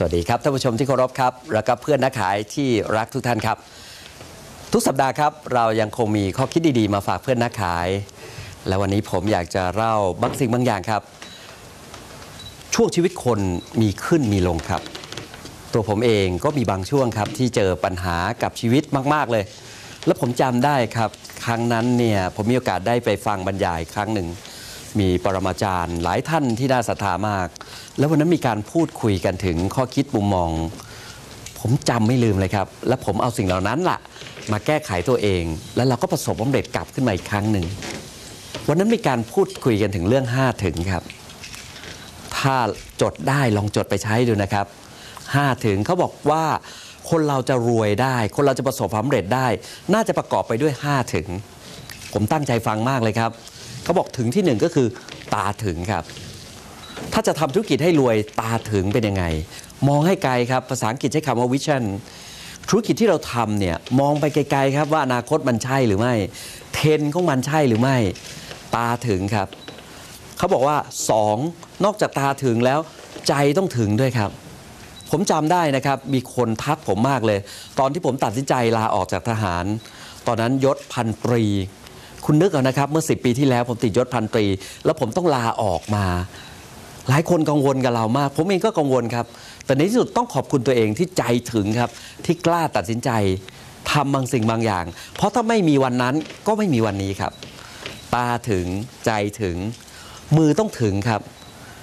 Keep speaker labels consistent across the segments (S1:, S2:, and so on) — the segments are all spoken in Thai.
S1: สวัสดีครับท่านผู้ชมที่เคารพครับ แล้วก็เพื่อนนักขายที่รักทุกท่านครับ ทุกสัปดาห์ครับ เรายังคงมีข้อคิดดีๆ มาฝากเพื่อนนักขาย และวันนี้ผมอยากจะเล่าบางสิ่งบางอย่างครับ ช่วงชีวิตคนมีขึ้นมีลงครับ ตัวผมเองก็มีบางช่วงครับ ที่เจอปัญหากับชีวิตมาก ๆ เลย แล้วผมจำได้ครับ ครั้งนั้นเนี่ยผมมีโอกาสได้ไปฟังบรรยายครั้งหนึ่ง มีปรมาจารย์หลายท่านที่น่าศรัทธามาก แล้ววันนั้นมีการพูดคุยกันถึงข้อคิดมุมมอง ผมจำไม่ลืมเลยครับ และผมเอาสิ่งเหล่านั้นล่ะ มาแก้ไขตัวเอง แล้วเราก็ประสบความสำเร็จกลับขึ้นมาอีกครั้งหนึ่งวันนั้นมีการพูดคุยกันถึงเรื่อง 5 ถึงครับ ถ้าจดได้ลองจดไปใช้ดูนะครับ 5 ถึงเขาบอกว่าคนเราจะรวยได้ คนเราจะประสบความสำเร็จได้ น่าจะประกอบไปด้วย 5 ถึง ผมตั้งใจฟังมากเลยครับ เขาบอกถึงที่หนึ่งก็คือตาถึงครับ ถ้าจะทำธุรกิจให้รวยตาถึงเป็นยังไง มองให้ไกลครับ ภาษาอังกฤษใช้คำว่า vision ธุรกิจที่เราทำเนี่ยมองไปไกลๆครับว่าอนาคตมันใช่หรือไม่ เทรนด์ของมันใช่หรือไม่ ตาถึงครับ เขาบอกว่า 2 นอกจากตาถึงแล้วใจต้องถึงด้วยครับ ผมจำได้นะครับ มีคนทักผมมากเลย ตอนที่ผมตัดสินใจลาออกจากทหาร ตอนนั้นยศพันตรี คุณนึกเอานะครับ เมื่อ 10 ปีที่แล้วผมติดยศพันตรี แล้วผมต้องลาออกมา หลายคนกังวลกับเรามาก ผมเองก็กังวลครับ แต่ในที่สุดต้องขอบคุณตัวเองที่ใจถึงครับ ที่กล้าตัดสินใจทำบางสิ่งบางอย่าง เพราะถ้าไม่มีวันนั้นก็ไม่มีวันนี้ครับ ตาถึงใจถึง มือต้องถึงครับ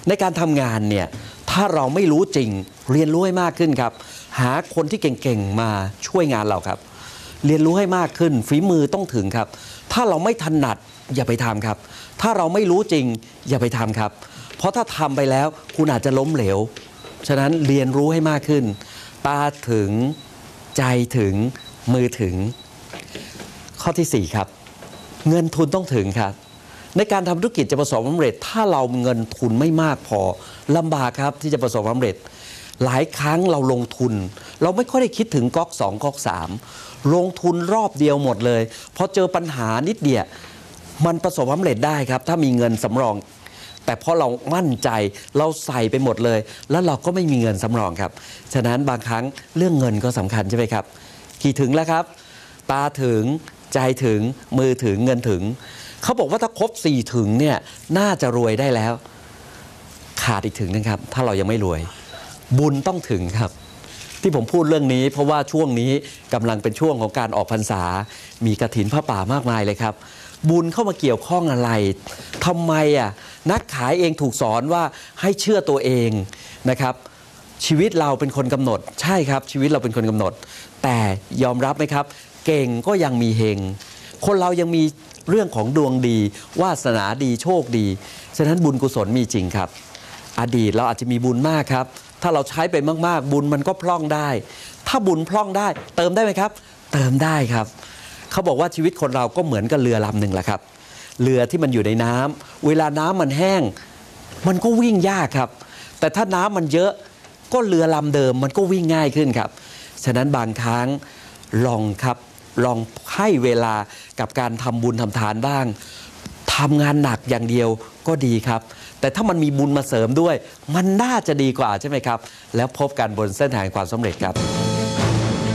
S1: ในการทำงานเนี่ยถ้าเราไม่รู้จริงเรียนรู้ให้มากขึ้นครับ หาคนที่เก่งๆมาช่วยงานเราครับ เรียนรู้ให้มากขึ้น ฝีมือต้องถึงครับ ถ้าเราไม่ถนัดอย่าไปทำครับ ถ้าเราไม่รู้จริงอย่าไปทำครับ เพราะถ้าทำไปแล้วคุณอาจจะล้มเหลว ฉะนั้นเรียนรู้ให้มากขึ้น ตาถึงใจถึงมือถึง ข้อที่ 4 ครับ เงินทุนต้องถึงครับ ในการทำธุรกิจจะประสบความสำเร็จ ถ้าเราเงินทุนไม่มากพอลำบากครับที่จะประสบความสำเร็จ หลายครั้งเราลงทุน เราไม่ค่อยได้คิดถึงก๊อก2ก๊อก3ลงทุนรอบเดียวหมดเลยพอเจอปัญหานิดเดียวมันประสบความสำเร็จได้ครับ ถ้ามีเงินสำรอง แต่เพราะเรามั่นใจเราใส่ไปหมดเลย แล้วเราก็ไม่มีเงินสำรองครับ ฉะนั้นบางครั้งเรื่องเงินก็สำคัญใช่ไหมครับกี่ถึงแล้วครับ ตาถึงใจถึงมือถึงเงินถึง เขาบอกว่าถ้าครบสี่ถึงเนี่ยน่าจะรวยได้แล้ว ขาดอีกถึงนึงครับ ถ้าเรายังไม่รวย บุญต้องถึงครับ ที่ผมพูดเรื่องนี้ เพราะว่าช่วงนี้กำลังเป็นช่วงของการออกพรรษา มีกระถินผ้าป่ามากมายเลยครับ บุญเข้ามาเกี่ยวข้องอะไรทำไมอะนักขายเองถูกสอนว่าให้เชื่อตัวเองนะครับ ชีวิตเราเป็นคนกำหนด ใช่ครับ ชีวิตเราเป็นคนกำหนด แต่ยอมรับไหมครับ เก่งก็ยังมีเฮงคนเรายังมีเรื่องของดวงดี วาสนาดีโชคดี ฉะนั้นบุญกุศลมีจริงครับ อดีตเราอาจจะมีบุญมากครับ ถ้าเราใช้ไปมากๆ บุญมันก็พร่องได้ ถ้าบุญพร่องได้ เติมได้ไหมครับ เติมได้ครับ เขาบอกว่าชีวิตคนเราก็เหมือนกับเรือลำหนึ่งแหละครับ เรือที่มันอยู่ในน้ำเวลาน้ำมันแห้ง มันก็วิ่งยากครับ แต่ถ้าน้ำมันเยอะก็เรือลำเดิมมันก็วิ่งง่ายขึ้นครับ ฉะนั้นบางครั้งลองครับลองให้เวลากับการทำบุญทำทานบ้าง ทำงานหนักอย่างเดียวก็ดีครับ แต่ถ้ามันมีบุญมาเสริมด้วย มันน่าจะดีกว่าใช่ไหมครับ แล้วพบกันบนเส้นทางความสำเร็จครับ